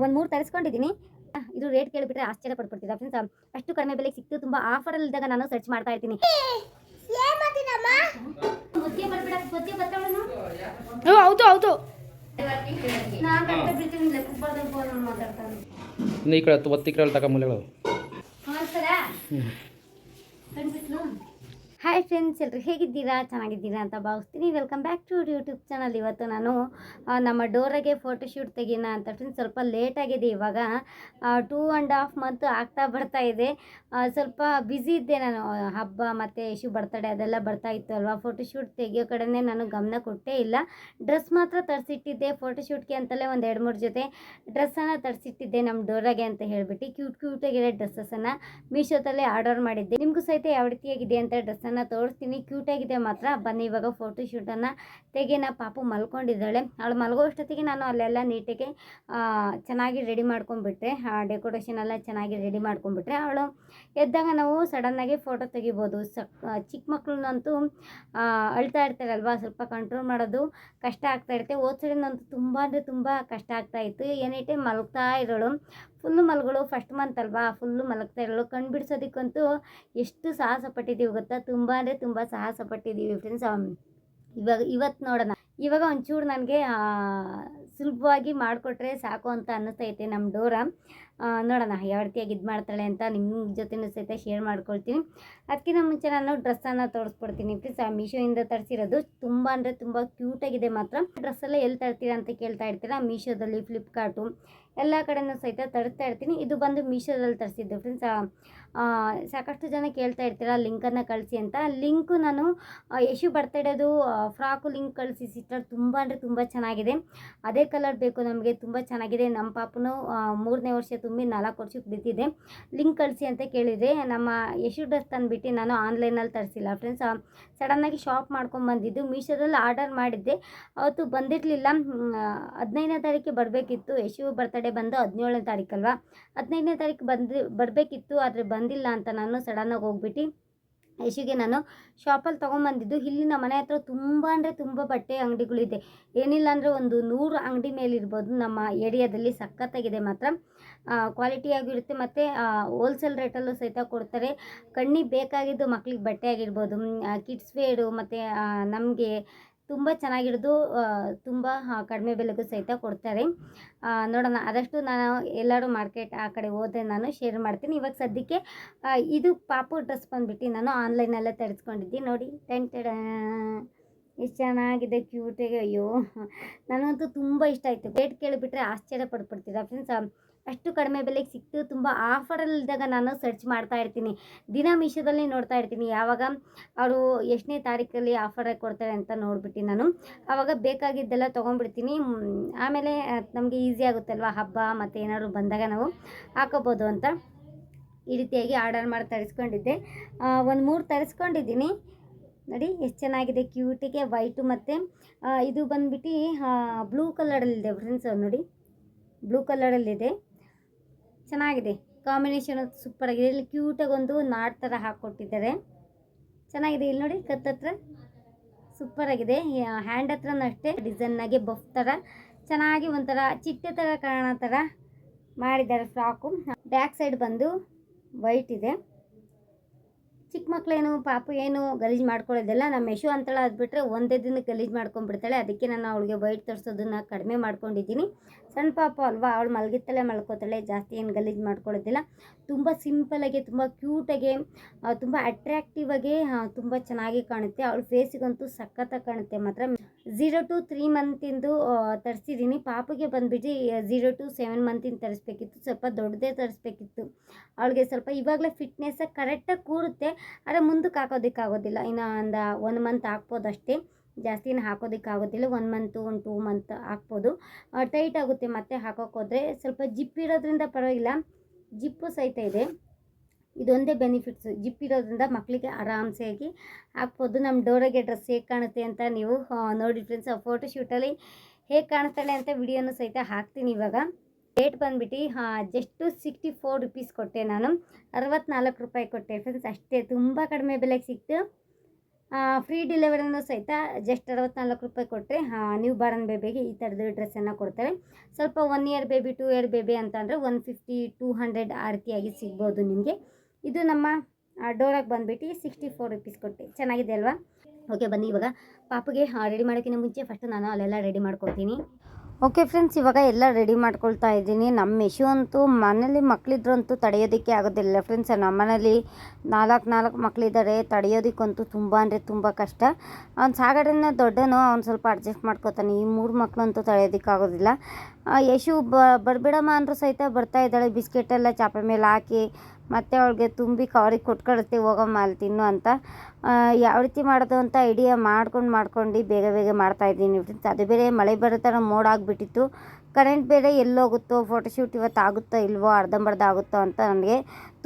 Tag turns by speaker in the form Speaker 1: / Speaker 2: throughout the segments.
Speaker 1: ಒಂದು ಮೂರು ತರಿಸ್ಕೊಂಡಿದ್ದೀನಿ ಇದು ರೇಟ್ ಕೇಳಿಬಿಟ್ರೆ ಆಶ್ಚರ್ಯ ಪಡ್ಬಿಡ್ತೀರಾ ಫ್ರೆಂಡ್ಸ್ ಅಷ್ಟು ಕಡಿಮೆ ಬೆಲೆಗೆ ಸಿಕ್ತು ತುಂಬ ಆಫರಲ್ಲಿ ಇದ್ದಾಗ ನಾನು ಸರ್ಚ್ ಮಾಡ್ತಾ ಇರ್ತೀನಿ.
Speaker 2: ಹೌದು ಹೌದು.
Speaker 3: ಈ ಕಡೆ ಹತ್ತು ಒತ್ತಿ ಕಡೆ
Speaker 1: ಕಣ್ಬಿಟ್ಲು ಹಾಯ್ ಫ್ರೆಂಡ್ಸ್ ಎಲ್ಲರೂ ಹೇಗಿದ್ದೀರಾ? ಚೆನ್ನಾಗಿದ್ದೀರಾ ಅಂತ ಭಾವಿಸ್ತೀನಿ. Welcome back to YouTube channel ಇವತ್ತು ನಾನು ನಮ್ಮ ಡೋರಾಗೆ ಫೋಟೋಶೂಟ್ ತೆಗೀನ ಅಂತ ಫ್ರೆಂಡ್ಸ್ ಸ್ವಲ್ಪ ಲೇಟ್ ಆಗಿದೆ ಇವಾಗ. ಟೂ ಆ್ಯಂಡ್ ಹಾಫ್ ಮಂತ್ ಆಗ್ತಾ ಬರ್ತಾ ಇದೆ. ಸ್ವಲ್ಪ ಬ್ಯುಸಿ ಇದ್ದೆ ನಾನು. ಹಬ್ಬ ಮತ್ತು ಯಶು ಬರ್ತಡೇ ಅದೆಲ್ಲ ಬರ್ತಾ ಇತ್ತು ಅಲ್ವಾ? ಫೋಟೋಶೂಟ್ ತೆಗಿಯೋ ಕಡೆನೇ ನಾನು ಗಮನ ಕೊಟ್ಟೇ ಇಲ್ಲ. ಡ್ರೆಸ್ ಮಾತ್ರ ತರಿಸಿಟ್ಟಿದ್ದೆ ಫೋಟೋಶೂಟ್ಗೆ ಅಂತಲೇ ಒಂದು ಎರಡು ಮೂರು ಜೊತೆ ಡ್ರೆಸ್ಸನ್ನು ತರಿಸಿಟ್ಟಿದ್ದೆ ನಮ್ಮ ಡೋರಾಗೆ ಅಂತ ಹೇಳಿಬಿಟ್ಟು. ಕ್ಯೂಟ್ ಕ್ಯೂಟಾಗಿರೋ ಡ್ರೆಸ್ಸನ್ನು ಮೀಶೋದಲ್ಲೇ ಆರ್ಡರ್ ಮಾಡಿದ್ದೆ. ನಿಮಗೂ ಸಹಿತ ಯಾವ ರೀತಿಯಾಗಿದೆ ಅಂತ ಡ್ರೆಸ್ಸನ್ನು ತೋರಿಸ್ತೀನಿ. ಕ್ಯೂಟಾಗಿದೆ ಮಾತ್ರ. ಬನ್ನಿ, ಇವಾಗ ಫೋಟೋ ಶೂಟನ್ನು ತೆಗೆನ ಪಾಪು ಮಲ್ಕೊಂಡಿದ್ದಾಳೆ. ಅವಳು ಮಲಗೋ ಅಷ್ಟೊತ್ತಿಗೆ ನಾನು ಅಲ್ಲೆಲ್ಲ ನೀಟಾಗಿ ಚೆನ್ನಾಗಿ ರೆಡಿ ಮಾಡ್ಕೊಂಡ್ಬಿಟ್ರೆ ಡೆಕೋರೇಷನ್ ಎಲ್ಲ ಚೆನ್ನಾಗಿ ರೆಡಿ ಮಾಡ್ಕೊಂಡ್ಬಿಟ್ರೆ, ಅವಳು ಎದ್ದಾಗ ನಾವು ಸಡನ್ನಾಗಿ ಫೋಟೋ ತೆಗಿಬೋದು. ಸಕ್ ಚಿಕ್ಕ ಮಕ್ಕಳನ್ನಂತೂ ಅಳ್ತಾ ಇರ್ತಾರಲ್ವಾ? ಸ್ವಲ್ಪ ಕಂಟ್ರೋಲ್ ಮಾಡೋದು ಕಷ್ಟ ಆಗ್ತಾ ಇರುತ್ತೆ. ಓದ್ಸಡಿನಂತೂ ತುಂಬ ಅಂದರೆ ತುಂಬ ಕಷ್ಟ ಆಗ್ತಾ ಇತ್ತು. ಎನಿ ಟೈಮ್ ಮಲಗ್ತಾ ಇರೋಳು. ಫುಲ್ಲು ಮಲಗಳು ಫಸ್ಟ್ ಮಂತ್ ಅಲ್ವಾ? ಫುಲ್ಲು ಮಲಗ್ತಾ ಇರೋಳು. ಕಣ್ಣು ಬಿಡಿಸೋದಕ್ಕಂತೂ ಎಷ್ಟು ಸಾಹಸ ಪಟ್ಟಿದ್ದೀವಿ ಗೊತ್ತಾ ಅಂದರೆ ತುಂಬ ಸಾಹಸ ಪಟ್ಟಿದ್ದೀವಿ ಫ್ರೆಂಡ್ಸ್ ಇವಾಗ ಇವತ್ತು ನೋಡೋಣ. ಇವಾಗ ಒಂಚೂರು ನನಗೆ ಸುಲಭವಾಗಿ ಮಾಡಿಕೊಟ್ರೆ ಸಾಕು ಅಂತ ಅನ್ನಿಸ್ತೈತೆ ನಮ್ಮ ಡೋರ. ನೋಡೋಣ ಯಾವ ರೀತಿಯಾಗಿ ಇದು ಮಾಡ್ತಾಳೆ ಅಂತ ನಿಮ್ಮ ಜೊತೆನೂ ಸಹಿತ ಶೇರ್ ಮಾಡ್ಕೊಳ್ತೀನಿ. ಅದಕ್ಕಿಂತ ಮುಂಚೆ ನಾನು ಡ್ರೆಸ್ಸನ್ನು ತೋರಿಸ್ಕೊಡ್ತೀನಿ ಪ್ಲೀಸ್ ಆ ಮೀಶೋಯಿಂದ ತರಿಸಿರೋದು ತುಂಬ ಅಂದರೆ ತುಂಬ ಕ್ಯೂಟಾಗಿದೆ ಮಾತ್ರ. ಡ್ರೆಸ್ಸೆಲ್ಲ ಎಲ್ಲಿ ತರ್ತೀರಾ ಅಂತ ಕೇಳ್ತಾ ಇರ್ತೀರಾ? ಮೀಶೋದಲ್ಲಿ ಫ್ಲಿಪ್ಕಾರ್ಟು ಎಲ್ಲ ಕಡೆನೂ ಸಹಿತ ತರಿಸ್ತಾ ಇರ್ತೀನಿ. ಇದು ಬಂದು ಮೀಶೋದಲ್ಲಿ ತರಿಸಿದ್ದು. ಫ್ರೆಂಡ್ಸ್ ಸಾಕಷ್ಟು ಜನ ಕೇಳ್ತಾ ಇರ್ತೀರಾ ಲಿಂಕನ್ನು ಕಳಿಸಿ ಅಂತ. ಲಿಂಕು ನಾನು ಯಶು ಬರ್ತಡೇದು ಫ್ರಾಕು ಲಿಂಕ್ ಕಳಿಸಿ, ಸಿಸ್ಟರ್. ತುಂಬ ಅಂದರೆ ತುಂಬ ಚೆನ್ನಾಗಿದೆ. ಅದೇ ಕಲರ್ ಬೇಕು ನಮಗೆ. ತುಂಬ ಚೆನ್ನಾಗಿದೆ. ನಮ್ಮ ಪಾಪನು ಮೂರನೇ ವರ್ಷ ತುಂಬಿ ನಾಲ್ಕು ವರ್ಷಕ್ಕೆ ಬಿದ್ದಿದೆ. ಲಿಂಕ್ ಕಳಿಸಿ ಅಂತ ಕೇಳಿದೆ ನಮ್ಮ ಯಶು ಡ್ರೆಸ್ ತಂದುಬಿಟ್ಟು ನಾನು ಆನ್ಲೈನಲ್ಲಿ ತರಿಸಿಲ್ಲ. ಫ್ರೆಂಡ್ಸ್ ಸಡನ್ನಾಗಿ ಶಾಪ್ ಮಾಡ್ಕೊಂಬಂದಿದ್ದು ಮೀಶೋದಲ್ಲಿ ಆರ್ಡರ್ ಮಾಡಿದ್ದೆ. ಅವತ್ತು ಬಂದಿರಲಿಲ್ಲ. ಹದಿನೈದನೇ ತಾರೀಕಿಗೆ ಬರಬೇಕಿತ್ತು. ಯಶು ಬರ್ತಡೇ ಬಂದು ಹದಿನೇಳನೇ ತಾರೀಕಲ್ವಾ? ಹದಿನೈದನೇ ತಾರೀಕು ಬಂದು, ಬರಬೇಕಿತ್ತು, ಆದರೆ ಬಂದಿಲ್ಲ ಅಂತ ನಾನು ಸಡನ್ನಾಗಿ ಹೋಗ್ಬಿಟ್ಟು ಯಶುಗೆ ನಾನು ಶಾಪಲ್ಲಿ ತೊಗೊಂಬಂದಿದ್ದು. ಇಲ್ಲಿ ನಮ್ಮ ಮನೆ ಹತ್ರ ತುಂಬ ಅಂದರೆ ತುಂಬ ಬಟ್ಟೆ ಅಂಗಡಿಗಳಿದೆ. ಏನಿಲ್ಲ ಅಂದರೆ ಒಂದು ನೂರು ಅಂಗಡಿ ಮೇಲಿರ್ಬೋದು. ನಮ್ಮ ಏರಿಯಾದಲ್ಲಿ ಸಖತ್ತಾಗಿದೆ ಮಾತ್ರ. ಕ್ವಾಲಿಟಿ ಆಗಿರುತ್ತೆ. ಮತ್ತು ಹೋಲ್ಸೇಲ್ ರೇಟಲ್ಲೂ ಸಹಿತ ಕೊಡ್ತಾರೆ. ಕಣ್ಣಿಗೆ ಬೇಕಾಗಿದ್ದು ಮಕ್ಳಿಗೆ ಬಟ್ಟೆ ಆಗಿರ್ಬೋದು. ಕಿಡ್ಸ್ ವೇರು ಮತ್ತು ನಮಗೆ ತುಂಬ ಚೆನ್ನಾಗಿಡ್ದು ತುಂಬ ಕಡಿಮೆ ಬೆಲೆಗೂ ಸಹಿತ ಕೊಡ್ತಾರೆ. ನೋಡೋಣ, ಆದಷ್ಟು ನಾನು ಎಲ್ಲರೂ ಮಾರ್ಕೆಟ್ ಆ ಕಡೆ ಹೋದರೆ ನಾನು ಶೇರ್ ಮಾಡ್ತೀನಿ. ಇವಾಗ ಸದ್ಯಕ್ಕೆ ಇದು ಪಾಪು ಡ್ರೆಸ್ ಬಂದುಬಿಟ್ಟು ನಾನು ಆನ್ಲೈನಲ್ಲೇ ತರಿಸ್ಕೊಂಡಿದ್ದೆ. ನೋಡಿ, ಟೆನ್ ಎಷ್ಟು ಚೆನ್ನಾಗಿದೆ ಕ್ಯೂಟಿಗೆ ಅಯ್ಯೋ, ನನಗಂತೂ ತುಂಬ ಇಷ್ಟ ಆಯಿತು. ರೇಟ್ ಕೇಳಿಬಿಟ್ರೆ ಆಶ್ಚರ್ಯ ಪಡ್ಬಿಡ್ತೀರಾ ಫ್ರೆಂಡ್ಸ್ ಅಷ್ಟು ಕಡಿಮೆ ಬೆಲೆಗೆ ಸಿಕ್ತು. ತುಂಬ ಆಫರಲ್ಲಿದ್ದಾಗ ನಾನು ಸರ್ಚ್ ಮಾಡ್ತಾ ಇರ್ತೀನಿ. ದಿನ ಮೀಶೋದಲ್ಲಿ ನೋಡ್ತಾ ಇರ್ತೀನಿ. ಯಾವಾಗ ಅವರು ಎಷ್ಟನೇ ತಾರೀಕಲ್ಲಿ ಆಫರ್ ಕೊಡ್ತಾರೆ ಅಂತ ನೋಡ್ಬಿಟ್ಟು ನಾನು ಆವಾಗ ಬೇಕಾಗಿದ್ದೆಲ್ಲ ತೊಗೊಂಡ್ಬಿಡ್ತೀನಿ. ಆಮೇಲೆ ನಮಗೆ ಈಸಿ ಆಗುತ್ತಲ್ವ? ಹಬ್ಬ ಮತ್ತು ಏನಾದ್ರು ಬಂದಾಗ ನಾವು ಹಾಕೋಬೋದು ಅಂತ ಈ ರೀತಿಯಾಗಿ ಆರ್ಡರ್ ಮಾಡಿ ತರಿಸ್ಕೊಂಡಿದ್ದೆ. ಒಂದು ಮೂರು ತರಿಸ್ಕೊಂಡಿದ್ದೀನಿ. ನೋಡಿ, ಎಷ್ಟು ಚೆನ್ನಾಗಿದೆ. ಕ್ಯೂಟಿಗೆ ವೈಟು ಮತ್ತು ಇದು ಬಂದ್ಬಿಟ್ಟು ಬ್ಲೂ ಕಲರಲ್ಲಿದೆ ಫ್ರೆಂಡ್ಸ್ ನೋಡಿ. ಬ್ಲೂ ಕಲರಲ್ಲಿದೆ ಚೆನ್ನಾಗಿದೆ. ಕಾಂಬಿನೇಷನ್ ಸೂಪರ್ ಆಗಿದೆ. ಇಲ್ಲಿ ಕ್ಯೂಟಾಗಿ ಒಂದು ನಾಡ್ ಥರ ಹಾಕ್ಕೊಟ್ಟಿದ್ದಾರೆ ಚೆನ್ನಾಗಿದೆ ಇಲ್ಲಿ ನೋಡಿ ಕತ್ತತ್ರ ಸೂಪರ್ ಆಗಿದೆ. ಹ್ಯಾಂಡ್ ಹತ್ರನೂ ಅಷ್ಟೇ ಡಿಸೈನ್ನಾಗೆ ಬಫ್ ಥರ ಚೆನ್ನಾಗಿ ಒಂಥರ ಚಿಟ್ಟೆ ಥರ ಕಾಣೋ ಥರ ಮಾಡಿದ್ದಾರೆ ಫ್ರಾಕು ಬ್ಯಾಕ್ ಸೈಡ್ ಬಂದು ವೈಟ್ ಇದೆ. ಚಿಕ್ಕ ಮಕ್ಕಳೇನು ಪಾಪ ಏನು ಗಲೀಜು ಮಾಡ್ಕೊಳ್ಳೋದಿಲ್ಲ. ನಮ್ಮ ಯಶು ಅಂತೇಳಿ ಅದು ಬಿಟ್ಟರೆ ಒಂದೇ ದಿನ ಗಲೀಜು ಮಾಡ್ಕೊಂಡ್ಬಿಡ್ತಾಳೆ. ಅದಕ್ಕೆ ನಾನು ಅವಳಿಗೆ ವೈಟ್ ತರಿಸೋದನ್ನು ಕಡಿಮೆ ಮಾಡ್ಕೊಂಡಿದ್ದೀನಿ. ಸಣ್ಣ ಪಾಪ ಅಲ್ವಾ? ಅವಳು ಮಲಗಿತ್ತಲೇ ಮಲ್ಕೋತಾಳೆ, ಜಾಸ್ತಿ ಏನು ಗಲೀಜು ಮಾಡ್ಕೊಳ್ಳೋದಿಲ್ಲ. ತುಂಬ ಸಿಂಪಲಾಗಿ ತುಂಬ ಕ್ಯೂಟಾಗಿ ತುಂಬ ಅಟ್ರ್ಯಾಕ್ಟಿವ್ ಆಗಿ ತುಂಬ ಚೆನ್ನಾಗಿ ಕಾಣುತ್ತೆ. ಅವಳ ಫೇಸಿಗಂತೂ ಸಖತ್ತಾಗಿ ಕಾಣುತ್ತೆ ಮಾತ್ರ. ಝೀರೋ ಟು ತ್ರೀ ಮಂತಿಂದು ತರಿಸಿದ್ದೀನಿ. ಪಾಪಗೆ ಬಂದುಬಿಟ್ಟು ಝೀರೋ ಟು ಸೆವೆನ್ ಮಂತಿಂದ ತರಿಸ್ಬೇಕಿತ್ತು. ಸ್ವಲ್ಪ ದೊಡ್ಡದೇ ತರಿಸ್ಬೇಕಿತ್ತು. ಅವಳಿಗೆ ಸ್ವಲ್ಪ ಇವಾಗಲೇ ಫಿಟ್ನೆಸ್ಸಾಗಿ ಕರೆಕ್ಟಾಗಿ ಕೂರುತ್ತೆ. ಆದರೆ ಮುಂದಕ್ಕೆ ಹಾಕೋದಕ್ಕಾಗೋದಿಲ್ಲ. ಇನ್ನು ಒಂದು ಒನ್ ಮಂತ್ ಹಾಕ್ಬೋದು ಅಷ್ಟೇ ಜಾಸ್ತಿನ ಹಾಕೋದಕ್ಕಾಗೋದಿಲ್ಲ. ಒನ್ ಮಂತು ಒಂದು ಟೂ ಮಂತ್ ಹಾಕ್ಬೋದು. ಟೈಟ್ ಆಗುತ್ತೆ ಮತ್ತೆ ಹಾಕೋಕ್ಕೋದ್ರೆ ಸ್ವಲ್ಪ ಜಿಪ್ ಇರೋದ್ರಿಂದ ಪರವಾಗಿಲ್ಲ. ಜಿಪ್ಪು ಸಹಿತ ಇದೆ. ಇದೊಂದೇ ಬೆನಿಫಿಟ್ಸ್ ಜಿಪ್ ಇರೋದ್ರಿಂದ ಮಕ್ಕಳಿಗೆ ಆರಾಮ್ಸೆಯಾಗಿ ಹಾಕ್ಬೋದು. ನಮ್ಮ ಡೋರಗೆ ಡ್ರೆಸ್ ಹೇಗೆ ಕಾಣುತ್ತೆ ಅಂತ ನೀವು ನೋಡಿ ಫ್ರೆಂಡ್ಸ್ ಫೋಟೋ ಶೂಟಲ್ಲಿ ಹೇಗೆ ಕಾಣ್ತಾಳೆ ಅಂತ ವಿಡಿಯೋನು ಸಹಿತ ಹಾಕ್ತೀನಿ ಇವಾಗ. ರೇಟ್ ಬಂದ್ಬಿಟ್ಟು ಜಸ್ಟು ಸಿಕ್ಸ್ಟಿ ಫೋರ್ ರುಪೀಸ್ ಕೊಟ್ಟೆ ನಾನು. ಅರವತ್ನಾಲ್ಕು ರೂಪಾಯಿ ಕೊಟ್ಟೆ ಫ್ರೆಂಡ್ಸ್ ಅಷ್ಟೇ, ತುಂಬ ಕಡಿಮೆ ಬೆಲೆಗೆ ಸಿಕ್ತು. ಫ್ರೀ ಡೆಲಿವರಿನೂ ಸಹಿತ ಜಸ್ಟ್ ಅರವತ್ನಾಲ್ಕು ರೂಪಾಯಿ ಕೊಟ್ಟರೆ ನ್ಯೂ ಬಾರ್ನ್ ಬೇಬಿಗೆ ಈ ಥರದ ಡ್ರೆಸ್ಸನ್ನು ಕೊಡ್ತಾರೆ ಸ್ವಲ್ಪ one year baby two year baby ಅಂತಂದರೆ ಒನ್ ಫಿಫ್ಟಿ ಟೂ ಹಂಡ್ರೆಡ್ ಆ ರೀತಿಯಾಗಿ ಸಿಗ್ಬೋದು ನಿಮಗೆ. ಇದು ನಮ್ಮ ಡೋರಾಗೆ ಬಂದುಬಿಟ್ಟು ಸಿಕ್ಸ್ಟಿ ಫೋರ್ ರುಪೀಸ್ ಕೊಟ್ಟೆ. ಚೆನ್ನಾಗಿದೆ ಅಲ್ವಾ? ಓಕೆ ಬನ್ನಿ ಇವಾಗ. ಪಾಪಗೆ ರೆಡಿ ಮಾಡೋಕ್ಕಿಂತ ಮುಂಚೆ ಫಸ್ಟು ನಾನು ಅಲ್ಲೆಲ್ಲ ರೆಡಿ ಮಾಡ್ಕೊತೀನಿ. ಓಕೆ ಫ್ರೆಂಡ್ಸ್ ಇವಾಗ ಎಲ್ಲ ರೆಡಿ ಮಾಡ್ಕೊಳ್ತಾ ಇದ್ದೀನಿ. ನಮ್ಮ ಮೆಶು ಅಂತೂ ಮನೇಲಿ ಮಕ್ಕಳಿದ್ರು ಅಂತೂ ತಡೆಯೋದಕ್ಕೆ ಆಗೋದಿಲ್ಲ ಫ್ರೆಂಡ್ಸ್ ನಮ್ಮ ಮನೇಲಿ ನಾಲ್ಕು ನಾಲ್ಕು ಮಕ್ಕಳಿದ್ದಾರೆ ತಡೆಯೋದಕ್ಕಂತೂ ತುಂಬ ಅಂದರೆ ತುಂಬ ಕಷ್ಟ. ಅವ್ನು ಸಾಗರನ ದೊಡ್ಡನು ಅವ್ನು ಸ್ವಲ್ಪ ಅಡ್ಜಸ್ಟ್ ಮಾಡ್ಕೋತಾನೆ. ಈ ಮೂರು ಮಕ್ಕಳಂತೂ ತಡೆಯೋದಕ್ಕಾಗೋದಿಲ್ಲ ಯಶು ಬ, ಬರಬೇಡಮ್ಮ ಅಂದರೂ ಸಹಿತ ಬರ್ತಾ ಇದ್ದಾಳೆ. ಬಿಸ್ಕೆಟ್ ಎಲ್ಲ ಚಾಪೆ ಮೇಲೆ ಹಾಕಿ ಮತ್ತೆ ಅವಳಿಗೆ ತುಂಬಿ ಕವರಿಗೆ ಕಳಿಸ್ತೀವಿ ಹೋಗಮ್ಮ ಅಲ್ಲಿ ತಿನ್ನು ಅಂತ. ಯಾವ ರೀತಿ ಮಾಡೋದು ಅಂತ ಐಡಿಯಾ ಮಾಡ್ಕೊಂಡು ಮಾಡ್ಕೊಂಡು ಬೇಗ ಬೇಗ ಮಾಡ್ತಾಯಿದ್ದೀನಿ ಫ್ರೆಂಡ್ಸ್ ಅದು ಬೇರೆ ಮಳೆ ಬರೋ ಥರ ಮೋಡ ಆಗಿಬಿಟ್ಟಿತ್ತು. ಕರೆಂಟ್ ಬೇರೆ ಎಲ್ಲೋಗುತ್ತೋ ಫೋಟೋಶೂಟ್ ಇವತ್ತು ಆಗುತ್ತೋ ಇಲ್ವೋ, ಅರ್ಧಂಬರ್ಧ ಆಗುತ್ತೋ ಅಂತ ನನಗೆ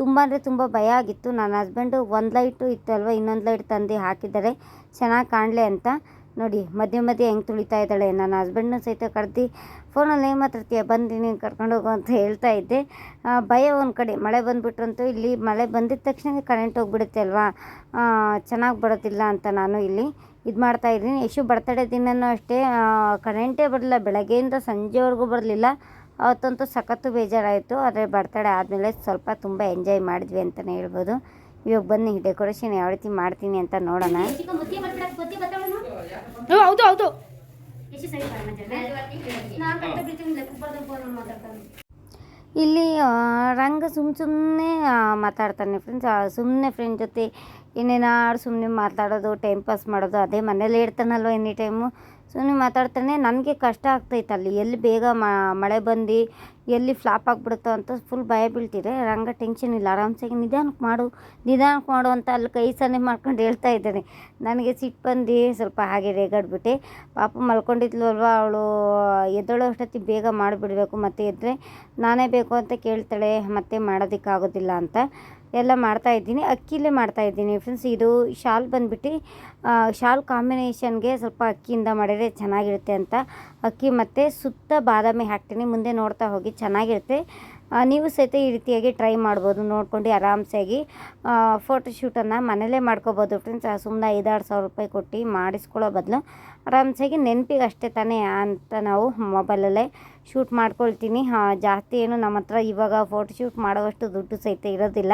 Speaker 1: ತುಂಬ ಅಂದರೆ ತುಂಬ ಭಯ ಆಗಿತ್ತು. ನನ್ನ ಹಸ್ಬೆಂಡು ಒಂದು ಲೈಟು ಇತ್ತು ಇನ್ನೊಂದು ಲೈಟ್ ತಂದು ಹಾಕಿದ್ದಾರೆ. ಚೆನ್ನಾಗಿ ಕಾಣಲಿ ಅಂತ. ನೋಡಿ, ಮಧ್ಯೆ ಮಧ್ಯೆ ಹೆಂಗೆ ತುಳಿತಾ ಇದ್ದಾಳೆ. ನನ್ನ ಹಸ್ಬೆಂಡ್ನೂ ಸಹಿತ ಕರೆದು ಫೋನಲ್ಲಿ ಏನು ಮಾತಾಡ್ತೀಯ ಬಂದು, ನೀನು ಕರ್ಕೊಂಡು ಹೋಗು ಅಂತ ಹೇಳ್ತಾ ಇದ್ದೆ. ಭಯ ಒಂದು ಕಡೆ. ಮಳೆ ಬಂದುಬಿಟ್ರಂತೂ ಇಲ್ಲಿ ಮಳೆ ಬಂದಿದ ತಕ್ಷಣ ಕರೆಂಟ್ ಹೋಗ್ಬಿಡುತ್ತೆ ಅಲ್ವಾ? ಚೆನ್ನಾಗಿ ಬರೋದಿಲ್ಲ ಅಂತ ನಾನು ಇಲ್ಲಿ ಇದು ಮಾಡ್ತಾ ಇದ್ದೀನಿ. ಯಶು ಬರ್ತಡೇ ದಿನನೂ ಅಷ್ಟೇ. ಕರೆಂಟೇ ಬರಲಿಲ್ಲ. ಬೆಳಗ್ಗೆಯಿಂದ ಸಂಜೆವರೆಗೂ ಬರಲಿಲ್ಲ. ಅವತ್ತಂತೂ ಸಖತ್ತು ಬೇಜಾರಾಯಿತು. ಆದರೆ ಬರ್ತಡೇ ಆದಮೇಲೆ ಸ್ವಲ್ಪ ತುಂಬ ಎಂಜಾಯ್ ಮಾಡಿದ್ವಿ ಅಂತಲೇ ಹೇಳ್ಬೋದು. ಇವಾಗ ಬನ್ನಿ ಡೆಕೋರೇಷನ್ ಯಾವ ರೀತಿ ಮಾಡ್ತೀನಿ ಅಂತ ನೋಡೋಣ.
Speaker 2: ಹೌದು ಹೌದು
Speaker 1: ಇಲ್ಲಿ ಆ, ರಂಗ ಸುಮ್ಮ ಸುಮ್ಮನೆ ಮಾತಾಡ್ತಾನೆ ಫ್ರೆಂಡ್ಸ್ ಸುಮ್ಮನೆ ಫ್ರೆಂಡ್ ಜೊತೆ ಇನ್ನೇನಾರು ಸುಮ್ಮನೆ ಮಾತಾಡೋದು ಟೈಮ್ ಪಾಸ್ ಮಾಡೋದು ಅದೇ ಮನೇಲಿ ಇರ್ತಾನಲ್ವ ಎನಿ ಟೈಮು ಸುಮ್ಮನೆ ಮಾತಾಡ್ತಾನೆ, ನನಗೆ ಕಷ್ಟ ಆಗ್ತೈತೆ ಅಲ್ಲಿ. ಎಲ್ಲಿ ಬೇಗ ಮಳೆ ಬಂದು ಎಲ್ಲಿ ಫ್ಲಾಪ್ ಆಗಿಬಿಡುತ್ತೋ ಅಂತ ಫುಲ್ ಭಯ ಬೀಳ್ತಿದೆ. ರಂಗ ಟೆನ್ಷನ್ ಇಲ್ಲ. ಆರಾಮ್ಸಾಗಿ ನಿಧಾನಕ್ಕೆ ಮಾಡು ನಿಧಾನಕ್ಕೆ ಮಾಡು ಅಂತ ಅಲ್ಲಿ ಕೈ ಸನ್ನೆ ಮಾಡ್ಕೊಂಡು ಹೇಳ್ತಾ ಇದ್ದಾನೆ. ನನಗೆ ಸಿಟ್ಟು ಬಂದು ಸ್ವಲ್ಪ ಹಾಗೆ ರೇಗಾಡ್ಬಿಟ್ಟೆ. ಪಾಪ ಮಲ್ಕೊಂಡಿದ್ಲು ಅಲ್ವಾ ಅವಳು. ಎದ್ದಳೋ ಅಷ್ಟೊತ್ತಿಗೆ ಬೇಗ ಮಾಡಿಬಿಡ್ಬೇಕು, ಮತ್ತೆ ಎದ್ದರೆ ನಾನೇ ಬೇಕು ಅಂತ ಕೇಳ್ತಾಳೆ, ಮತ್ತೆ ಮಾಡೋದಕ್ಕಾಗೋದಿಲ್ಲ ಅಂತ. ಎಲ್ಲ ಮಾಡ್ತಾ ಇದ್ದೀನಿ, ಅಕ್ಕಿಲೇ ಮಾಡ್ತಾ ಇದ್ದೀನಿ ಫ್ರೆಂಡ್ಸ್ ಇದು ಶಾಲ್ ಬಂದ್ಬಿಟ್ಟು ಶಾಲ್ ಕಾಂಬಿನೇಷನ್ಗೆ ಸ್ವಲ್ಪ ಅಕ್ಕಿಯಿಂದ ಮಾಡಿದರೆ ಚೆನ್ನಾಗಿರುತ್ತೆ ಅಂತ. ಅಕ್ಕಿ ಮತ್ತು ಸುತ್ತ ಬಾದಾಮಿ ಹಾಕ್ತೀನಿ, ಮುಂದೆ ನೋಡ್ತಾ ಹೋಗಿ ಚೆನ್ನಾಗಿರುತ್ತೆ. ನೀವು ಸಹಿತ ಈ ರೀತಿಯಾಗಿ ಟ್ರೈ ಮಾಡ್ಬೋದು, ನೋಡ್ಕೊಂಡು ಆರಾಮ್ಸಾಗಿ ಫೋಟೋಶೂಟನ್ನು ಮನೇಲೇ ಮಾಡ್ಕೋಬೋದು ಫ್ರೆಂಡ್ಸ್ ಸುಮ್ಮನೆ ಐದಾರು ಸಾವಿರ ರೂಪಾಯಿ ಕೊಟ್ಟು ಮಾಡಿಸ್ಕೊಳ್ಳೋ ಬದಲು ಆರಾಮ್ಸಾಗಿ ನೆನಪಿಗೆ ಅಷ್ಟೇ ತಾನೇ ಅಂತ ನಾವು ಮೊಬೈಲಲ್ಲೇ ಶೂಟ್ ಮಾಡ್ಕೊಳ್ತೀನಿ. ಹಾಂ, ಜಾಸ್ತಿ ಏನು ನಮ್ಮ ಹತ್ರ ಇವಾಗ ಫೋಟೋಶೂಟ್ ಮಾಡೋವಷ್ಟು ದುಡ್ಡು ಸಹಿತ ಇರೋದಿಲ್ಲ.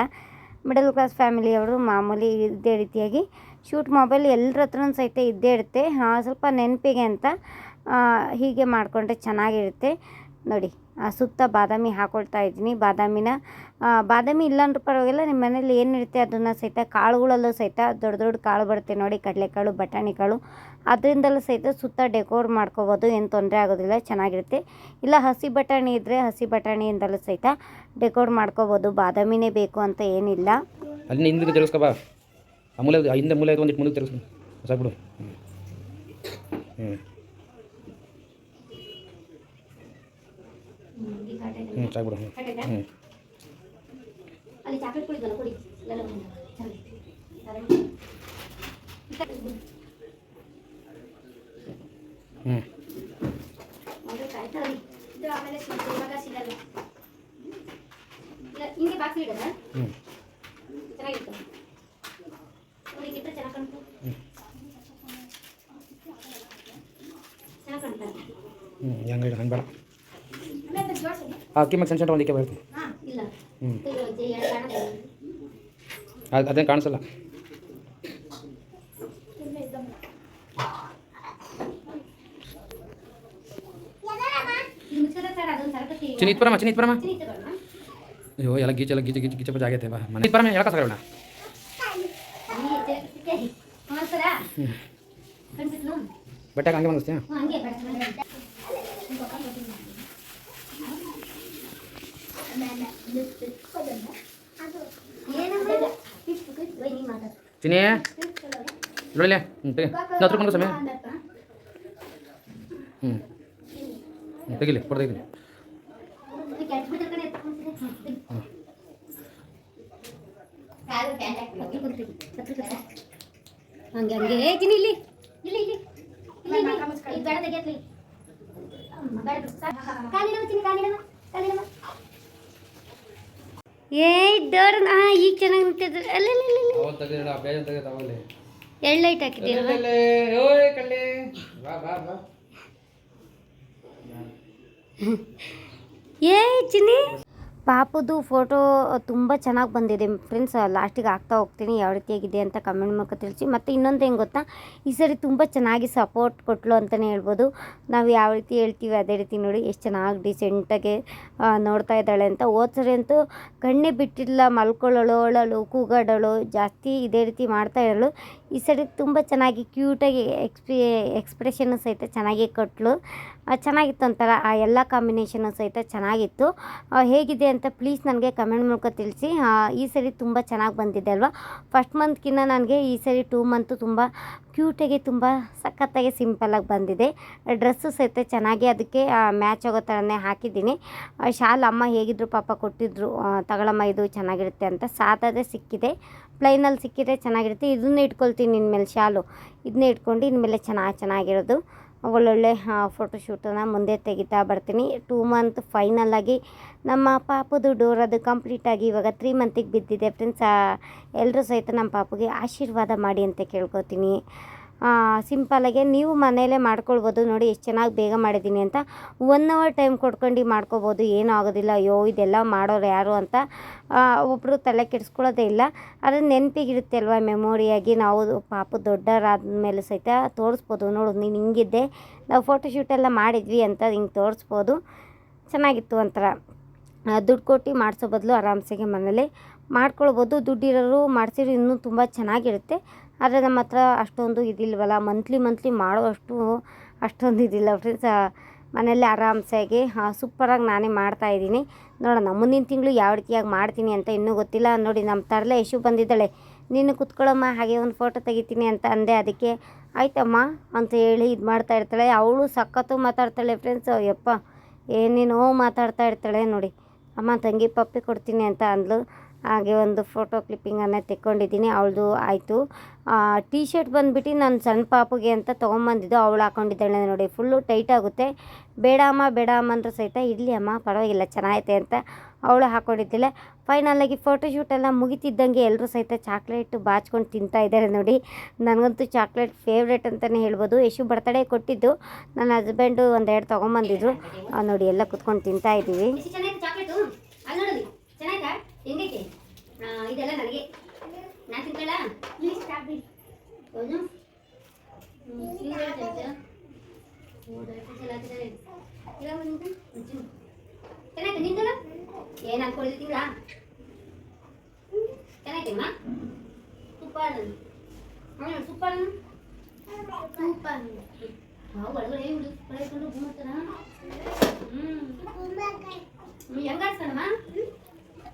Speaker 1: ಮಿಡಲ್ ಕ್ಲಾಸ್ ಫ್ಯಾಮಿಲಿಯವರು ಮಾಮೂಲಿ ಇದೇ ರೀತಿಯಾಗಿ ಶೂಟ್ ಮೊಬೈಲ್ ಎಲ್ಲರ ಹತ್ರನೂ ಸಹಿತ ಇದ್ದೇ ಇರುತ್ತೆ. ಹಾಂ, ಸ್ವಲ್ಪ ನೆನಪಿಗೆ ಅಂತ ಹೀಗೆ ಮಾಡಿಕೊಂಡ್ರೆ ಚೆನ್ನಾಗಿರುತ್ತೆ. ನೋಡಿ ಸುತ್ತ ಬಾದಾಮಿ ಹಾಕೊಳ್ತಾ ಇದ್ದೀನಿ. ಬಾದಾಮಿನ ಬಾದಾಮಿ ಬಾದಾಮಿ ಇಲ್ಲಾಂದ್ರೂ ಪರವಾಗಿಲ್ಲ, ನಿಮ್ಮ ಮನೇಲಿ ಏನಿರುತ್ತೆ ಅದನ್ನು ಸಹಿತ ಕಾಳುಗಳಲ್ಲೂ ಸಹಿತ ದೊಡ್ಡ ದೊಡ್ಡ ಕಾಳು ಬರುತ್ತೆ ನೋಡಿ, ಕಡಲೆಕಾಳು ಬಟಾಣಿ ಕಾಳು ಅದರಿಂದಲೂ ಸಹಿತ ಸುತ್ತ ಡೆಕೋರ್ ಮಾಡ್ಕೋಬೋದು ಏನು ತೊಂದರೆ ಆಗೋದಿಲ್ಲ ಚೆನ್ನಾಗಿರುತ್ತೆ. ಇಲ್ಲ ಹಸಿ ಬಟಾಣಿ ಇದ್ದರೆ ಹಸಿ ಬಟಾಣಿಯಿಂದಲೂ ಸಹಿತ ಡೆಕೋರ್ ಮಾಡ್ಕೋಬೋದು ಬಾದಾಮಿನೇ ಬೇಕು ಅಂತ ಏನಿಲ್ಲ.
Speaker 3: ಅಲ್ಲಿ ಹಿಂದೆ ತಿರ್ಗಿಸ್ಕೊ ಬಾ. ಆ ಮೂಲೆ ಹಿಂದೆ ಮೂಲೆ ಒಂದಿಟ್ಟು ಮುಂದೆ ತಿರ್ಗಿಸ್ಕೊ ಸಾಕ್ಬಿಡು ಹ್ಞೂ ಹ್ಞೂ ಹ್ಞೂ ಸಾಕ್ಬಿಡು ಹ್ಞೂ ಹ್ಞೂ
Speaker 1: ಅಲ್ಲಿ ಚಾಕ್ಲೇಟ್ ಕುಡಿದ್ವಲ್ಲ ಕುಡಿ ಎಲ್ಲ
Speaker 3: ಹ್ಞೂ ಹ್ಞೂ ಹ್ಞೂ ಹೆಂಗೆ ಹಂಗೆ ಬೇಡ ಅಕ್ಕಿ ಮತ್ತೆ ಸಣ್ಣ ಸಣ್ಣ ಒಂದಿಕ್ಕೆ ಬರ್ತೀನಿ ಹ್ಞೂ ಅದೇನು ಕಾಣಿಸಲ್ಲ
Speaker 1: ಇದು ಮುಚ್ಚಿದ್ರೆ ಸರ್ ಅದೊಂದು ಸರಕತ್ತಿ
Speaker 3: ಚಿನ್ನ ಇತ್ತು ಬರಮ್ಮ. ಚಿನ್ನ ಇತ್ತು ಬರಮ್ಮ.
Speaker 1: ಚಿನ್ನಿ ತಗೊಳ್ಳೋಣ?
Speaker 3: ಅಯ್ಯೋ ಎಲ್ಲ ಗೀಚ ಗೀಚ ಗೀಚ ಪಜ ಆಗೈತೆ ಬಾ ಮನೆ. ಪರಮ ಹೇಳಕ ಸಾಗೋಣ ಬಟ್ಟೆ ಹಂಗೆ ಬಂದಿಸ್ತೀಯ? ಚಿನ್ನಿ ನೋಡಿಲ್ಲ ಹ್ಞೂ ತೆಗಿ. ಹತ್ರ ಕೊಂಡು ಸಮಯ ಹ್ಞೂ ತೆಗಿಲಿ ಕೊಡು ತೆಗಿಲಿ
Speaker 1: ಹಂಗೆ ಹಂಗೆ. ಹೇಳ್ತೀನಿ ಇಲ್ಲಿ. ಇಲ್ಲಿ ಇಲ್ಲಿ. ಬೇಡ ತೆಗಿಯತ್ಲಿ ಏ ಡೋರ್ ಹಾ ಈಗ ಚೆನ್ನಾಗಿ ನಿಂತಿದ್ರು. ಅಲ್ಲ ಎಳ್ಳು ಲೈಟ್ ಹಾಕಿದ್ದೀರಲ್ವ
Speaker 3: ಓಯ್ ಕಳ್ಳೆ ಬಾ ಬಾ ಬಾ.
Speaker 1: ಏ ಚಿನ್ನಿ. ಪಾಪದು ಫೋಟೋ ತುಂಬ ಚೆನ್ನಾಗಿ ಬಂದಿದೆ. ಫ್ರೆಂಡ್ಸ್ ಲಾಸ್ಟಿಗೆ ಹಾಕ್ತಾ ಹೋಗ್ತೀನಿ. ಯಾವ ರೀತಿಯಾಗಿದೆ ಅಂತ ಕಮೆಂಟ್ ಮೂಲಕ ತಿಳಿಸಿ. ಮತ್ತು ಇನ್ನೊಂದು ಹೆಂಗೆ ಗೊತ್ತಾ? ಈ ಸರಿ ತುಂಬ ಚೆನ್ನಾಗಿ ಸಪೋರ್ಟ್ ಕೊಟ್ಟಲು ಅಂತಲೇ ಹೇಳ್ಬೋದು. ನಾವು ಯಾವ ರೀತಿ ಹೇಳ್ತೀವಿ ಅದೇ ರೀತಿ ನೋಡಿ. ಎಷ್ಟು ಚೆನ್ನಾಗಿ ಡಿಸೆಂಟಾಗಿ ನೋಡ್ತಾ ಇದ್ದಾಳೆ ಅಂತ. ಹೋದ ಸರಿ ಅಂತೂ ಕಣ್ಣೇ ಬಿಟ್ಟಿಲ್ಲ ಮಲ್ಕೊಳ್ಳೋಳು ಅಳಲು ಕೂಗಾಡೋಳು, ಜಾಸ್ತಿ ಇದೇ ರೀತಿ ಮಾಡ್ತಾ ಇರೋಳು. ಈ ಸರಿ ತುಂಬ ಚೆನ್ನಾಗಿ ಕ್ಯೂಟಾಗಿ ಎಕ್ಸ್ಪಿ, ಎಕ್ಸ್ಪ್ರೆಷನ್ನು ಸಹಿತ ಚೆನ್ನಾಗಿ ಕೊಟ್ಟಳು ಚೆನ್ನಾಗಿತ್ತು ಒಂಥರ, ಆ ಎಲ್ಲ ಕಾಂಬಿನೇಷನು ಸಹಿತ ಚೆನ್ನಾಗಿತ್ತು. ಹೇಗಿದೆ ಅಂತ ಪ್ಲೀಸ್ ನನಗೆ ಕಮೆಂಟ್ ಮೂಲಕ ತಿಳಿಸಿ. ಈ ಸರಿ ತುಂಬ ಚೆನ್ನಾಗಿ ಬಂದಿದೆ ಅಲ್ವಾ? ಫಸ್ಟ್ ಮಂತ್ಕಿನ್ನ ನನಗೆ ಈ ಸರಿ ಟೂ ಮಂತು ತುಂಬ ಕ್ಯೂಟಾಗಿ ತುಂಬ ಸಖತ್ತಾಗಿ ಸಿಂಪಲ್ಲಾಗಿ ಬಂದಿದೆ. ಡ್ರೆಸ್ಸು ಸಹಿತ ಚೆನ್ನಾಗಿ ಅದಕ್ಕೆ ಮ್ಯಾಚ್ ಆಗೋ ಥರನೇ ಹಾಕಿದ್ದೀನಿ. ಶಾಲ್ ಅಮ್ಮ ಹೇಗಿದ್ರು ಪಾಪ ಕೊಟ್ಟಿದ್ರು ತಗಳಮ್ಮ ಇದು ಚೆನ್ನಾಗಿರುತ್ತೆ ಅಂತ ಸಾದದೇ ಸಿಕ್ಕಿದೆ. ಪ್ಲೈನಲ್ಲಿ ಸಿಕ್ಕಿದ್ರೆ ಚೆನ್ನಾಗಿರುತ್ತೆ. ಇದನ್ನೇ ಇಟ್ಕೊಳ್ತೀನಿ ಇನ್ಮೇಲೆ ಶಾಲು. ಇದನ್ನೇ ಇಟ್ಕೊಂಡು ಇನ್ಮೇಲೆ ಚೆನ್ನಾಗಿ ಚೆನ್ನಾಗಿರೋದು. ಒಳ್ಳೊಳ್ಳೆ ಫೋಟೋಶೂಟನ್ನು ಮುಂದೆ ತೆಗಿತಾ ಬರ್ತೀನಿ. ಟೂ ಮಂತ್ ಫೈನಲಾಗಿ ನಮ್ಮ ಪಾಪದು ಡೋರ್ ಅದು ಕಂಪ್ಲೀಟಾಗಿ ಇವಾಗ ತ್ರೀ ಮಂತಿಗೆ ಬಿದ್ದಿದೆ ಫ್ರೆಂಡ್ಸ್ ಎಲ್ಲರೂ ಸಹಿತ ನಮ್ಮ ಪಾಪಗೆ ಆಶೀರ್ವಾದ ಮಾಡಿ ಅಂತ ಕೇಳ್ಕೊತೀನಿ. ಸಿಂಪಲಾಗೆ ನೀವು ಮನೆಯಲ್ಲೇ ಮಾಡ್ಕೊಳ್ಬೋದು. ನೋಡಿ ಎಷ್ಟು ಚೆನ್ನಾಗಿ ಬೇಗ ಮಾಡಿದ್ದೀನಿ ಅಂತ. ಒನ್ ಅವರ್ ಟೈಮ್ ಕೊಡ್ಕೊಂಡು ಮಾಡ್ಕೋಬೋದು. ಏನೂ ಆಗೋದಿಲ್ಲ. ಅಯ್ಯೋ, ಇದೆಲ್ಲ ಮಾಡೋರು ಯಾರು ಅಂತ ಒಬ್ಬರು ತಲೆ ಕೆಡಿಸ್ಕೊಳ್ಳೋದೇ ಇಲ್ಲ. ಆದರೆ ನೆನಪಿಗಿರುತ್ತೆ ಅಲ್ವಾ ಮೆಮೊರಿಯಾಗಿ ನಾವು ಪಾಪ ದೊಡ್ಡವರಾದ್ಮೇಲೆ ಸಹಿತ ತೋರಿಸ್ಬೋದು. ನೋಡು, ನೀನು ಹಿಂಗಿದ್ದೆ, ನಾವು ಫೋಟೋಶೂಟ್ ಎಲ್ಲ ಮಾಡಿದ್ವಿ ಅಂತ ಹಿಂಗೆ ತೋರಿಸ್ಬೋದು. ಚೆನ್ನಾಗಿತ್ತು ಒಂಥರ. ದುಡ್ಡು ಕೊಟ್ಟು ಮಾಡಿಸೋ ಬದಲು ಆರಾಮ್ಸೆಗೆ ಮನೇಲಿ ಮಾಡ್ಕೊಳ್ಬೋದು. ದುಡ್ಡಿರೋರು ಮಾಡಿಸಿದ್ರು ಇನ್ನೂ ತುಂಬ ಚೆನ್ನಾಗಿರುತ್ತೆ. ಆದರೆ ನಮ್ಮ ಹತ್ರ ಅಷ್ಟೊಂದು ಇದಿಲ್ವಲ್ಲ ಮಂತ್ಲಿ ಮಂತ್ಲಿ ಮಾಡೋಷ್ಟು ಅಷ್ಟೊಂದು ಇದಿಲ್ಲ ಫ್ರೆಂಡ್ಸ್ ಮನೆಯಲ್ಲೇ ಆರಾಮ್ಸಾಗಿ ಸೂಪರಾಗಿ ನಾನೇ ಮಾಡ್ತಾಯಿದ್ದೀನಿ ನೋಡೋಣ, ಮುಂದಿನ ತಿಂಗಳು ಯಾವ ರೀತಿಯಾಗಿ ಮಾಡ್ತೀನಿ ಅಂತ ಇನ್ನೂ ಗೊತ್ತಿಲ್ಲ. ನೋಡಿ, ನಮ್ಮ ತರಲೆ ಯಶು ಬಂದಿದ್ದಾಳೆ. ನೀನು ಕುತ್ಕೊಳ್ಳಮ್ಮ, ಹಾಗೆ ಒಂದು ಫೋಟೋ ತೆಗಿತೀನಿ ಅಂತ ಅಂದೆ. ಅದಕ್ಕೆ, ಆಯ್ತಮ್ಮ ಅಂತ ಹೇಳಿ ಇದು ಮಾಡ್ತಾ ಇರ್ತಾಳೆ. ಅವಳು ಸಖತ್ತು ಮಾತಾಡ್ತಾಳೆ ಫ್ರೆಂಡ್ಸ್ ಯಪ್ಪ ಏನೇನೋ ಮಾತಾಡ್ತಾ ಇರ್ತಾಳೆ ನೋಡಿ. ಅಮ್ಮ, ತಂಗಿ, ಪಪ್ಪಿ ಕೊಡ್ತೀನಿ ಅಂತ ಅಂದ್ಲು. ಹಾಗೆ ಒಂದು ಫೋಟೋ ಕ್ಲಿಪ್ಪಿಂಗನ್ನು ತೆಕ್ಕೊಂಡಿದ್ದೀನಿ ಅವಳದು ಆಯಿತು. ಟೀ ಶರ್ಟ್ ಬಂದುಬಿಟ್ಟು ನಾನು ಸಣ್ಣ ಪಾಪುಗೆ ಅಂತ ತೊಗೊಂಬಂದಿದ್ದು ಅವಳು ಹಾಕೊಂಡಿದ್ದಾಳೆ ನೋಡಿ ಫುಲ್ಲು ಟೈಟ್ ಆಗುತ್ತೆ. ಬೇಡ ಅಮ್ಮ ಬೇಡ ಅಮ್ಮ ಅಂದರೂ ಸಹಿತ ಇರಲಿ ಅಮ್ಮ ಪರವಾಗಿಲ್ಲ ಚೆನ್ನಾಗೈತೆ ಅಂತ ಅವಳು ಹಾಕೊಂಡಿದ್ದಿಲ್ಲ. ಫೈನಲಾಗಿ ಫೋಟೋಶೂಟ್ ಎಲ್ಲ ಮುಗಿತಿದ್ದಂಗೆ ಎಲ್ಲರೂ ಸಹಿತ ಚಾಕ್ಲೇಟ್ ಬಾಚ್ಕೊಂಡು ತಿಂತಾ ಇದ್ದಾರೆ ನೋಡಿ. ನನಗಂತೂ ಚಾಕ್ಲೇಟ್ ಫೇವ್ರೇಟ್ ಅಂತಲೇ ಹೇಳ್ಬೋದು. ಯಶು ಬರ್ತಡೇ ಕೊಟ್ಟಿದ್ದು ನನ್ನ ಹಸ್ಬೆಂಡು ಒಂದೆರಡು ತೊಗೊಂಬಂದಿದ್ರು. ಆ, ನೋಡಿ ಎಲ್ಲ ಕುತ್ಕೊಂಡು ತಿಂತಾ ಇದ್ದೀವಿ.
Speaker 2: ಆ, ಇದೆಲ್ಲ ನನಗೆ. ನಾ ತಿನ್ಕೊಳ್ಳ ಹೌದು. ಚೆನ್ನಾಯ್ತಾ ನಿಂದಲ್ಲ ಏನು ಅನ್ಕೊಳ್ತಿದ್ದೀರ ಚೆನ್ನಾಯ್ತಮ್ಮ ತುಪ್ಪ ಹಣ್ಣು ಹ್ಞೂ ಸೂಪರ್. ಸೂಪರ್. ನಾವು ಒಳಗಡೆ ಹುಡುಗ ಕಳೆಕೊಂಡು ಗುಮ್ಮತ್ತಾರ ಹ್ಞೂ ಹ್ಞೂ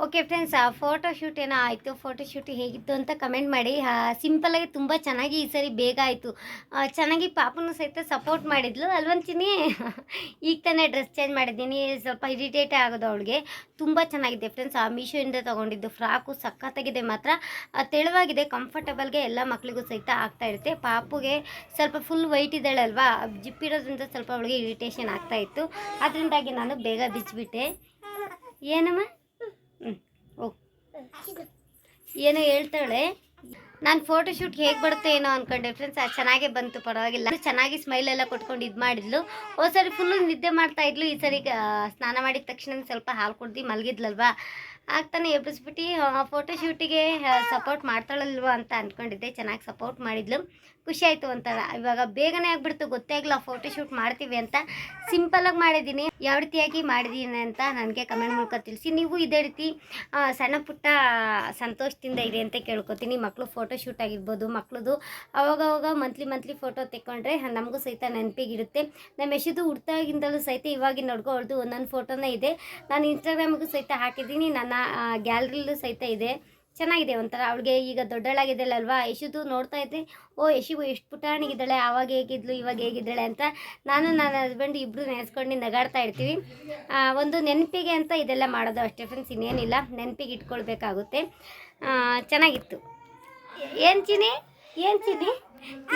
Speaker 1: ಓಕೆ ಫ್ರೆಂಡ್ಸ್ ಫೋಟೋ ಶೂಟ್ ಏನೋ ಆಯಿತು? ಫೋಟೋ ಶೂಟ್ ಹೇಗಿತ್ತು ಅಂತ ಕಮೆಂಟ್ ಮಾಡಿ. ಸಿಂಪಲಾಗಿ ತುಂಬ ಚೆನ್ನಾಗಿ ಈ ಸರಿ ಬೇಗ ಆಯಿತು. ಚೆನ್ನಾಗಿ ಪಾಪನು ಸಹಿತ ಸಪೋರ್ಟ್ ಮಾಡಿದ್ಲು. ಅಲ್ವಂತೀನಿ ಈಗ ತಾನೇ ಡ್ರೆಸ್ ಚೇಂಜ್ ಮಾಡಿದ್ದೀನಿ. ಸ್ವಲ್ಪ ಇರಿಟೇಟ್ ಆಗೋದು ಅವಳಿಗೆ. ತುಂಬ ಚೆನ್ನಾಗಿದೆ ಫ್ರೆಂಡ್ಸ್ ಆ ಮೀಶೋಯಿಂದ ತೊಗೊಂಡಿದ್ದು ಫ್ರಾಕು ಸಖತ್ತಾಗಿದೆ ಮಾತ್ರ. ಆ, ತೆಳುವಾಗಿದೆ ಕಂಫರ್ಟಬಲ್ಗೆ ಎಲ್ಲ ಮಕ್ಕಳಿಗೂ ಸಹಿತ ಆಗ್ತಾ ಇರುತ್ತೆ. ಪಾಪುಗೆ ಸ್ವಲ್ಪ ಫುಲ್ ವೈಟ್ ಇದ್ದಾಳಲ್ವಾ ಜಿಪ್ಪಿರೋದ್ರಿಂದ ಸ್ವಲ್ಪ ಅವಳಿಗೆ ಇರಿಟೇಷನ್ ಆಗ್ತಾ ಇತ್ತು. ಅದರಿಂದಾಗಿ ನಾನು ಬೇಗ ಬಿಚ್ಚಿಬಿಟ್ಟೆ. ಏನಮ್ಮ? ಓ. ಏನೋ ಹೇಳ್ತಾಳೆ. ನಾನು ಫೋಟೋ ಶೂಟ್ ಹೇಗೆ ಬರುತ್ತೆ ಏನೋ ಅನ್ಕೊಂಡೆ. ಫ್ರೆಂಡ್ಸ್ ಅದು ಚೆನ್ನಾಗೇ ಬಂತು, ಪರವಾಗಿಲ್ಲ. ಚೆನ್ನಾಗಿ ಸ್ಮೈಲ್ ಎಲ್ಲ ಕೊಟ್ಕೊಂಡು ಇದು ಮಾಡಿದ್ಲು. ಓ ಸರಿ ಫುಲ್ಲು ನಿದ್ದೆ ಮಾಡ್ತಾ ಇದ್ಲು. ಈ ಸರಿ ಸ್ನಾನ ಮಾಡಿದ ತಕ್ಷಣ ಸ್ವಲ್ಪ ಹಾಲು ಕುಡ್ದು ಮಲಗಿದ್ಲಲ್ವಾ? ಆಗ್ತಾನೆ ಎಬ್ಬಿಸ್ಬಿಟ್ಟು ಫೋಟೋ ಶೂಟಿಗೆ ಸಪೋರ್ಟ್ ಮಾಡ್ತಾಳಲ್ವ ಅಂತ ಅಂದ್ಕೊಂಡಿದ್ದೆ ಚೆನ್ನಾಗಿ ಸಪೋರ್ಟ್ ಮಾಡಿದ್ಲು. ಖುಷಿ ಆಯಿತು ಒಂಥರ. ಇವಾಗ ಬೇಗನೆ ಆಗ್ಬಿಡ್ತು, ಗೊತ್ತೇ ಆಗಲಿಲ್ಲ ಫೋಟೋಶೂಟ್ ಮಾಡ್ತೀವಿ ಅಂತ. ಸಿಂಪಲಾಗಿ ಮಾಡಿದ್ದೀನಿ ಯಾವ ರೀತಿಯಾಗಿ ಮಾಡಿದ್ದೀನಿ ಅಂತ ನನಗೆ ಕಮೆಂಟ್ ಮೂಲಕ ತಿಳಿಸಿ. ನೀವು ಇದೇ ರೀತಿ ಸಣ್ಣ ಪುಟ್ಟ ಸಂತೋಷದಿಂದ ಇದೆ ಅಂತ ಕೇಳ್ಕೊತೀನಿ. ಮಕ್ಕಳು ಫೋಟೋಶೂಟ್ ಆಗಿರ್ಬೋದು ಮಕ್ಕಳದು ಅವಾಗವಾಗ ಮಂತ್ಲಿ ಮಂತ್ಲಿ ಫೋಟೋ ತೆಕ್ಕೊಂಡ್ರೆ ನಮಗೂ ಸಹಿತ ನೆನಪಿಗಿರುತ್ತೆ. ನಮ್ಮ ಯಶದು ಹುಡ್ತಾಗಿಂದಲೂ ಸಹಿತ ಇವಾಗಿನ ನೋಡ್ಕೊ ಅವಳದು ಒಂದೊಂದು ಫೋಟೋನೇ ಇದೆ. ನಾನು ಇನ್ಸ್ಟಾಗ್ರಾಮಿಗೂ ಸಹಿತ ಹಾಕಿದ್ದೀನಿ. ನನ್ನ ಗ್ಯಾಲರಿಲೂ ಸಹಿತ ಇದೆ. ಚೆನ್ನಾಗಿದೆ ಒಂಥರ. ಅವಳಿಗೆ ಈಗ ದೊಡ್ಡಳಾಗಿದ್ದಾಳೆ ಅಲ್ವಾ ಯಶುದು ನೋಡ್ತಾ ಇದ್ದೆ ಓ ಯಶು ಎಷ್ಟು ಪುಟಾಣಿಗಿದ್ದಾಳೆ ಆವಾಗ ಹೇಗಿದ್ಲು, ಇವಾಗ ಹೇಗಿದ್ದಾಳೆ ಅಂತ ನಾನು ನನ್ನ ಹಸ್ಬೆಂಡ್ ಇಬ್ಬರು ನೆನೆಸ್ಕೊಂಡು ನಗಾಡ್ತಾ ಇರ್ತೀವಿ. ಒಂದು ನೆನಪಿಗೆ ಅಂತ ಇದೆಲ್ಲ ಮಾಡೋದು ಅಷ್ಟೇ ಫ್ರೆಂಡ್ಸ್ ಇನ್ನೇನಿಲ್ಲ. ನೆನಪಿಗೆ ಇಟ್ಕೊಳ್ಬೇಕಾಗುತ್ತೆ. ಚೆನ್ನಾಗಿತ್ತು. ಏನು ಚಿನಿ ಏನು ಚಿನಿ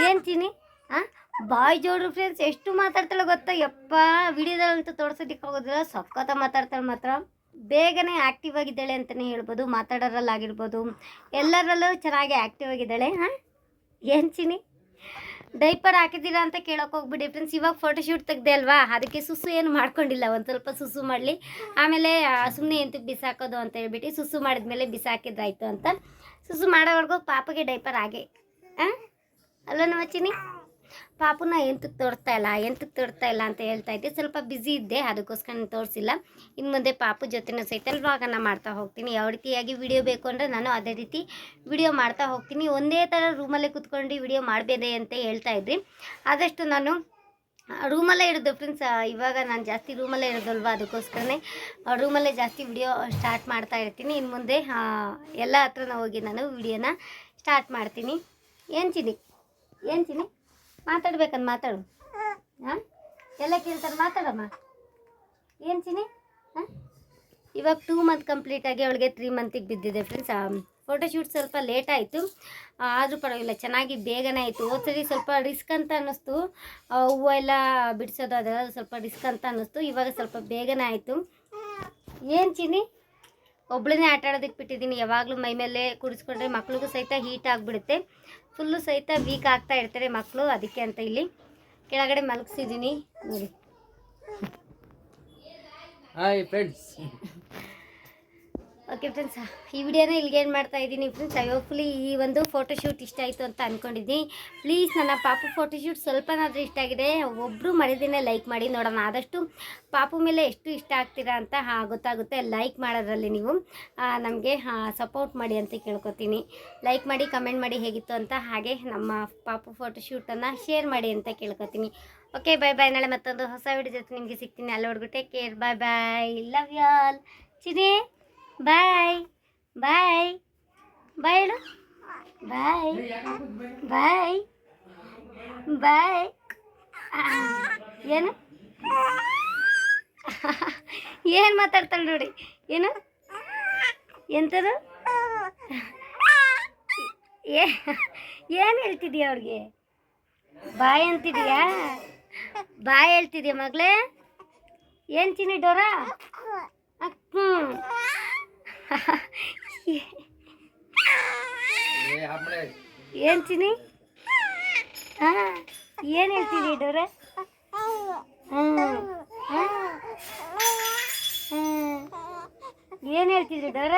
Speaker 1: ಏನು ಚಿನಿ ಹಾಂ ಬಾಯ್ ಜೋಡ್ರು ಫ್ರೆಂಡ್ಸ್ ಎಷ್ಟು ಮಾತಾಡ್ತಾಳೆ ಗೊತ್ತಾ? ಯಪ್ಪ, ವಿಡಿಯೋದಲ್ಲಂತೂ ತೋರ್ಸೋದಕ್ಕೆ ಹೋಗೋದಿಲ್ಲ ಸಖತ್ತ ಮಾತಾಡ್ತಾಳೆ ಮಾತ್ರ. ಬೇಗನೆ ಆ್ಯಕ್ಟಿವ್ ಆಗಿದ್ದಾಳೆ ಅಂತಲೇ ಹೇಳ್ಬೋದು, ಮಾತಾಡೋರಲ್ಲಾಗಿರ್ಬೋದು. ಎಲ್ಲರಲ್ಲೂ ಚೆನ್ನಾಗಿ ಆ್ಯಕ್ಟಿವ್ ಆಗಿದ್ದಾಳೆ, ಹಾಂ? ಏನು ಚಿನಿ ಡೈಪರ್ ಹಾಕಿದ್ದೀರಾ ಅಂತ ಕೇಳೋಕೆ ಹೋಗ್ಬಿಡಿ ಫ್ರೆಂಡ್ಸ್ ಇವಾಗ ಫೋಟೋಶೂಟ್ ತೆಗ್ದೆ ಅಲ್ವಾ? ಅದಕ್ಕೆ ಸುಸು ಏನು ಮಾಡ್ಕೊಂಡಿಲ್ಲ, ಒಂದು ಸ್ವಲ್ಪ ಸುಸು ಮಾಡಲಿ. ಆಮೇಲೆ ಸುಮ್ಮನೆ ಎಂತಕ್ಕೆ ಬಿಸಾಕೋದು ಅಂತ ಹೇಳ್ಬಿಟ್ಟು ಸುಸು ಮಾಡಿದ್ಮೇಲೆ ಬಿಸಾಕಿದ್ರಾಯ್ತು ಅಂತ. ಸುಸು ಮಾಡೋವರೆಗೂ ಪಾಪಗೆ ಡೈಪರ್ ಹಾಗೆ, ಹಾಂ? ಅಲ್ಲ ನಮ್ಮ ಚಿನಿ ಪಾಪುನ ಎಂತಕ್ಕೆ ತೋರಿಸ್ತಾ ಇಲ್ಲ, ಎಂತಕ್ಕೆ ತೋರಿಸ್ತಾ ಇಲ್ಲ ಅಂತ ಹೇಳ್ತಾ ಇದ್ದೆ. ಸ್ವಲ್ಪ ಬ್ಯುಸಿ ಇದ್ದೆ, ಅದಕ್ಕೋಸ್ಕರ ನಾನು ತೋರಿಸಿಲ್ಲ. ಇನ್ನು ಮುಂದೆ ಪಾಪು ಜೊತೆನೂ ಸಹಿತ ನಾನು ಮಾಡ್ತಾ ಹೋಗ್ತೀನಿ. ಯಾವ ರೀತಿಯಾಗಿ ವಿಡಿಯೋ ಬೇಕು ಅಂದರೆ ನಾನು ಅದೇ ರೀತಿ ವಿಡಿಯೋ ಮಾಡ್ತಾ ಹೋಗ್ತೀನಿ. ಒಂದೇ ಥರ ರೂಮಲ್ಲೇ ಕುತ್ಕೊಂಡು ವಿಡಿಯೋ ಮಾಡಬೇಡಿ ಅಂತ ಹೇಳ್ತಾ ಇದ್ರಿ. ಆದಷ್ಟು ನಾನು ರೂಮಲ್ಲೇ ಇರೋದು ಫ್ರೆಂಡ್ಸ್ ಇವಾಗ ನಾನು ಜಾಸ್ತಿ ರೂಮಲ್ಲೇ ಇರೋದಲ್ವಾ, ಅದಕ್ಕೋಸ್ಕರನೇ ರೂಮಲ್ಲೇ ಜಾಸ್ತಿ ವಿಡಿಯೋ ಸ್ಟಾರ್ಟ್ ಮಾಡ್ತಾ ಇರ್ತೀನಿ. ಇನ್ನು ಮುಂದೆ ಎಲ್ಲ ಹತ್ರನ ಹೋಗಿ ನಾನು ವಿಡಿಯೋನ ಸ್ಟಾರ್ಟ್ ಮಾಡ್ತೀನಿ. ಏನು ಚಿನಿ ಏನು ಚಿನಿ ಮಾತಾಡ್ಬೇಕಂತ ಮಾತಾಡು. ಹಾಂ ಎಲ್ಲ ಕೇಳ್ತಾರೆ, ಮಾತಾಡಮ್ಮ. ಏನು ಚಿನಿ ಇವಾಗ ಟೂ ಮಂತ್ ಕಂಪ್ಲೀಟ್ ಆಗಿ ಅವಳಿಗೆ ತ್ರೀ ಮಂತಿಗೆ ಬಿದ್ದಿದೆ ಫ್ರೆಂಡ್ಸ್ ಫೋಟೋಶೂಟ್ ಸ್ವಲ್ಪ ಲೇಟ್ ಆಯಿತು. ಆದರೂ ಪರವಾಗಿಲ್ಲ, ಚೆನ್ನಾಗಿ ಬೇಗನೆ ಆಯಿತು. ಹೋದ್ಸರಿ ಸ್ವಲ್ಪ ರಿಸ್ಕ್ ಅಂತ ಅನ್ನಿಸ್ತು. ಹೂವು ಎಲ್ಲ ಬಿಡಿಸೋದು ಅದೆಲ್ಲ ಸ್ವಲ್ಪ ರಿಸ್ಕ್ ಅಂತ ಅನ್ನಿಸ್ತು. ಇವಾಗ ಸ್ವಲ್ಪ ಬೇಗನೆ ಆಯಿತು. ಏನು ಚಿನಿ ಒಬ್ಳನ್ನೇ ಆಟ ಆಡೋದಕ್ಕೆ ಬಿಟ್ಟಿದ್ದೀನಿ. ಯಾವಾಗಲೂ ಮೈ ಮೇಲೆ ಕುಡಿಸ್ಕೊಂಡ್ರೆ ಮಕ್ಳಿಗೂ ಸಹಿತ ಹೀಟ್ ಆಗಿಬಿಡುತ್ತೆ. ಫುಲ್ಲು ಸಹಿತ ವೀಕ್ ಆಗ್ತಾ ಇರ್ತಾರೆ ಮಕ್ಕಳು ಅದಕ್ಕೆ ಅಂತ ಇಲ್ಲಿ ಕೆಳಗಡೆ ಮಲಗಿಸಿದ್ದೀನಿ ನೋಡಿ.
Speaker 3: ಹಾಯ್ ಫ್ರೆಂಡ್ಸ್
Speaker 1: ಓಕೆ ಫ್ರೆಂಡ್ಸ್ ಈ ವಿಡಿಯೋನ ಇಲ್ಲಿಗೆ ಏನು ಮಾಡ್ತಾ ಇದ್ದೀನಿ. ಫ್ರೆಂಡ್ಸ್ ಐ ಹೋಪ್ಫುಲಿ ಈ ಒಂದು ಫೋಟೋಶೂಟ್ ಇಷ್ಟ ಆಯಿತು ಅಂತ ಅಂದ್ಕೊಂಡಿದ್ದೀನಿ ಪ್ಲೀಸ್ ನನ್ನ ಪಾಪು ಫೋಟೋಶೂಟ್ ಸ್ವಲ್ಪನಾದರೂ ಇಷ್ಟ ಆಗಿದೆ. ಒಬ್ಬರು ಮರಿದಿನೇ ಲೈಕ್ ಮಾಡಿ ನೋಡೋಣ. ಆದಷ್ಟು ಪಾಪು ಮೇಲೆ ಎಷ್ಟು ಇಷ್ಟ ಆಗ್ತೀರಾ ಅಂತ, ಹಾಂ, ಗೊತ್ತಾಗುತ್ತೆ. ಲೈಕ್ ಮಾಡೋದ್ರಲ್ಲಿ ನೀವು ನಮಗೆ ಸಪೋರ್ಟ್ ಮಾಡಿ ಅಂತ ಕೇಳ್ಕೊತೀನಿ. ಲೈಕ್ ಮಾಡಿ ಕಮೆಂಟ್ ಮಾಡಿ ಹೇಗಿತ್ತು ಅಂತ ಹಾಗೆ ನಮ್ಮ ಪಾಪು ಫೋಟೋಶೂಟನ್ನು ಶೇರ್ ಮಾಡಿ ಅಂತ ಕೇಳ್ಕೊತೀನಿ. ಓಕೆ ಬಾಯ್ ಬಾಯ್ ನಾಳೆ ಮತ್ತೊಂದು ಹೊಸ ವಿಡಿಯೋ ಜೊತೆ ನಿಮಗೆ ಸಿಗ್ತೀನಿ. ಅಲ್ಲಿವರೆಗೂ take care bye bye love all Chini bye. Bye. Bye ಹೇಳು. ಬಾಯ್. ಬಾಯ್. ಬಾಯ್. ಏನು? ಏನು ಮಾತಾಡ್ತಾಳೆ ನೋಡಿ. ಏನು? ಎಂಥದ್ದು ಏನು ಹೇಳ್ತಿದ್ಯಾ ಅವ್ರಿಗೆ ಬಾಯ್ ಅಂತಿದ್ಯಾ? ಬಾಯ್ ಹೇಳ್ತಿದ್ಯಾ ಮಗಳೇ? ಏನು ಚಿನ್ನಿ ಡೋರ? ಹ್ಞೂ ಏನು ಚಿನ್ನಿ ಹಾಂ ಏನು ಹೇಳ್ತಿದ್ಯಾ ಡೋರ ಏನು ಹೇಳ್ತಿದ್ರಿ ಡೋರ?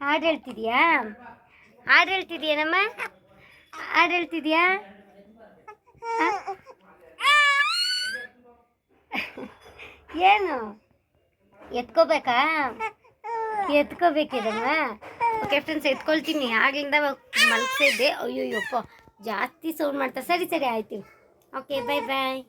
Speaker 1: ಹಾಡು ಹೇಳ್ತಿದ್ಯಾ? ಹಾಡು ಹೇಳ್ತಿದ್ಯಾನಮ್ಮ ಹಾಡು ಹೇಳ್ತಿದ್ಯಾ ಆ? ಏನು? ಎತ್ಕೋಬೇಕಾ? ಎತ್ಕೋಬೇಕಿದಮ್ಮ ಓಕೆ ಫ್ರೆಂಡ್ಸ್ ಎತ್ಕೊಳ್ತೀನಿ. ಆಗ್ಲಿಂದ ಮಲಗ್ಸಿದ್ದೆ. ಅಯ್ಯೋ ಯಪ್ಪ ಜಾಸ್ತಿ ಸೌಂಡ್ ಮಾಡ್ತಾ ಸರಿ ಸರಿ, ಆಯ್ತು. ಓಕೆ ಬಾಯ್ ಬಾಯ್